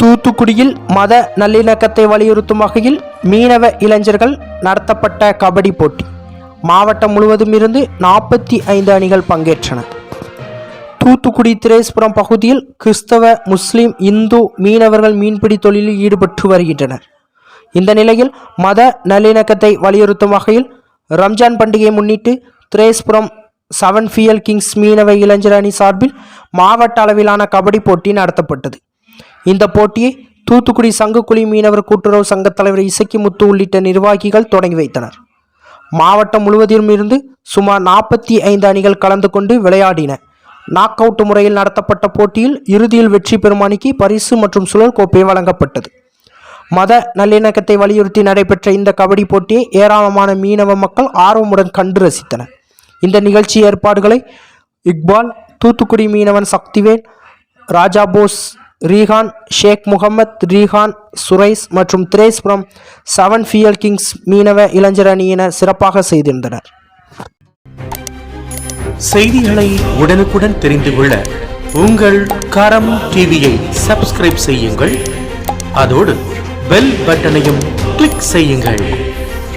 தூத்துக்குடியில் மத நல்லிணக்கத்தை வலியுறுத்தும் வகையில் மீனவ இளைஞர்கள் நடத்தப்பட்ட கபடி போட்டி. மாவட்டம் முழுவதும் இருந்து நாற்பத்தி ஐந்து அணிகள் பங்கேற்றன. தூத்துக்குடி திரேஸ்புரம் பகுதியில் கிறிஸ்தவ முஸ்லிம் இந்து மீனவர்கள் மீன்பிடி தொழிலில் ஈடுபட்டு வருகின்றனர். இந்த நிலையில் மத நல்லிணக்கத்தை வலியுறுத்தும் வகையில் ரம்ஜான் பண்டிகையை முன்னிட்டு திரேஸ்புரம் செவன் ஃபியல் கிங்ஸ் மீனவ இளைஞர் அணி சார்பில் மாவட்ட அளவிலான கபடி போட்டி நடத்தப்பட்டது. இந்த போட்டியை தூத்துக்குடி சங்கக்குழி மீனவர் கூட்டுறவு சங்கத் தலைவர் இசக்கி முத்து உள்ளிட்ட நிர்வாகிகள் தொடங்கி வைத்தனர். மாவட்டம் முழுவதிலும் இருந்து சுமார் நாற்பத்தி ஐந்து அணிகள் கலந்து கொண்டு விளையாடின. நாக் அவுட் முறையில் நடத்தப்பட்ட போட்டியில் இறுதியில் வெற்றி பெறும் அணிக்கு பரிசு மற்றும் சுழல் கோப்பை வழங்கப்பட்டது. மத நல்லிணக்கத்தை வலியுறுத்தி நடைபெற்ற இந்த கபடி போட்டியை ஏராளமான மீனவ மக்கள் ஆர்வமுடன் கண்டு ரசித்தனர். இந்த நிகழ்ச்சி ஏற்பாடுகளை இக்பால் தூத்துக்குடி மீனவன் சக்திவேல் ராஜா போஸ் ரீஹான் ஷேக் முகமது ரீஹான் சுரைஸ் மற்றும் திரேஸ்புரம் செவன் ஃபியல் கிங்ஸ் மீனவ இளைஞர் அணியினர் சிறப்பாக செய்திருந்தனர். செய்திகளை உடனுக்குடன் தெரிந்து கொள்ள உங்கள் கரம் டிவியை சப்ஸ்கிரைப் செய்யுங்கள். அதோடு பெல் பட்டனையும் கிளிக் செய்யுங்கள்.